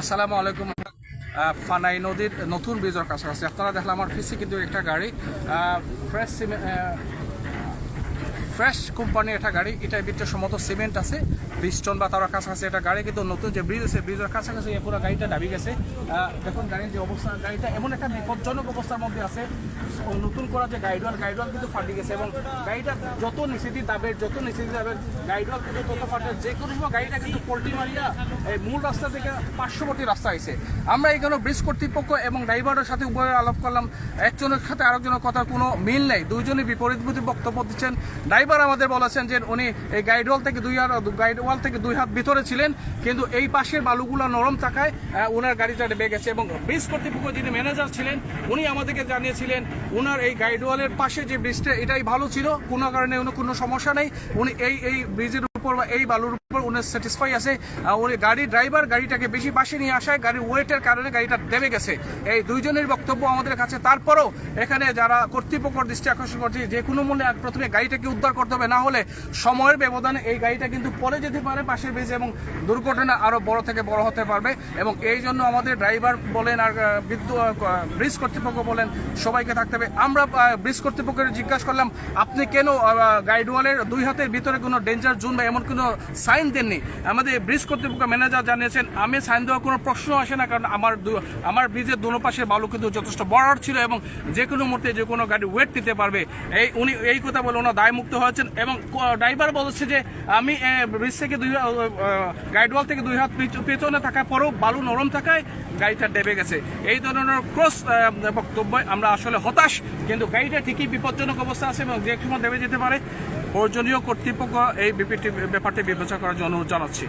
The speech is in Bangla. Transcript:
আসসালামু আলাইকুম। ফানাই নদীর নতুন ব্রিজের কাছাকাছি। আপনারা দেখলাম আমার পিসি কিন্তু একটা গাড়ি ফ্রেশ ফ্রেশ কোম্পানির একটা গাড়ি এটার ভিতরে সম্মত সিমেন্ট আছে টন বা তার কাছাকাছি একটা গাড়ি, কিন্তু নতুন যে ব্রিজ আছে ব্রিজের কাছাকাছি এই পুরো গাড়িটা দাবি গেছে। দেখুন গাড়ির যে অবস্থা, গাড়িটা এমন একটা বিপজ্জনক অবস্থার মধ্যে আছে। নতুন করা যে গাইডওয়াল গাইডওয়াল কিন্তু ফাটি গেছে এবং গাড়িটা যত নিচে দিয়ে দাবের, যত নিচে দিয়ে দাবের গাইডওয়াল কিন্তু তত ফাটে। যে কোনো সময় গাড়িটা কিন্তু পোল্ট্রি মারিয়া এই মূল রাস্তা থেকে পার্শ্ববর্তী রাস্তা হয়েছে। আমরা এখানে ব্রিজ কর্তৃপক্ষ এবং ড্রাইভারের সাথে উভয়ের আলাপ করলাম। একজনের সাথে আরেকজনের কথার কোনো মিল নেই। দুইজনই বিপরীত বিপরীত বক্তব্য দিচ্ছেন। ড্রাইভার আমাদের বলেছেন যে উনি এই গাইড ওয়াল থেকে দুই হাত গাইড ওয়াল থেকে দুই হাত ভিতরে ছিলেন, কিন্তু এই পাশের বালুগুলো নরম থাকায় ওনার গাড়িটা ডেবে গেছে এবং ব্রিজ কর্তৃপক্ষ যিনি ম্যানেজার ছিলেন, উনি আমাদেরকে জানিয়েছিলেন ওনার এই গাইড ওয়ালের পাশে যে ব্রিজটা, এটাই ভালো ছিল, কোনো কারণে কোনো সমস্যা নেই। উনি এই এই ব্রিজের এই বালুর উপর উনি স্যাটিসফাই আছে। উনি গাড়ি ড্রাইভার গাড়িটাকে বেশি পাশে নিয়ে আসায়, গাড়ির ওয়েটের কারণে গাড়িটা দেবে গেছে। এই দুইজনের বক্তব্য আমাদের কাছে। তারপরও এখানে যারা কর্তৃপক্ষ দৃষ্টি আকর্ষণ করছে, যে কোনো মূল্যে প্রথমে গাড়িটাকে উদ্ধার করতে হবে, না হলে সময়ের ব্যবধানে এই গাড়িটা কিন্তু পরে যেতে পারে পাশের ব্রিজে এবং দুর্ঘটনা আরও বড় থেকে বড় হতে পারবে। এবং এই জন্য আমাদের ড্রাইভার বলেন আর বিদ্যুৎ ব্রিজ কর্তৃপক্ষ বলেন, সবাইকে থাকতে হবে। আমরা ব্রিজ কর্তৃপক্ষের জিজ্ঞাসা করলাম, আপনি কেন গাইডওয়ালের দুই হাতের ভিতরে কোনো ডেঞ্জার জোন বা এমন কোনো সাইন দেননি। আমাদের ব্রিজ কর্তৃপক্ষ ম্যানেজার জানিয়েছেন, আমি সাইন দেওয়ার কোনো প্রশ্ন আসে না, কারণ আমার আমার ব্রিজের দোনো পাশে বালু কিন্তু যথেষ্ট বড় ছিল এবং যে কোনো মুহূর্তে যে কোনো গাড়ি ওয়েট নিতে পারবে। এই, উনি এই কথা বলে ওনার দায় মুক্ত হয়েছেন এবং ড্রাইভার বলছে যে, আমি ব্রিজ থেকে দুই গাইডওয়াল থেকে দুই হাত পিছ- পেছনে থাকার পরেও বালু নরম থাকায় গাড়িটা ডেবে গেছে। এই ধরনের ক্রস বক্তব্য আমরা আসলে হতাশ, কিন্তু গাড়িটা ঠিকই বিপজ্জনক অবস্থা আছে এবং যে সময় দেবে যেতে পারে। প্রয়োজনীয় কর্তৃপক্ষ এই বিপিটি ব্যাপারটি বিবেচনা করার জন্য অনুরোধ জানাচ্ছি।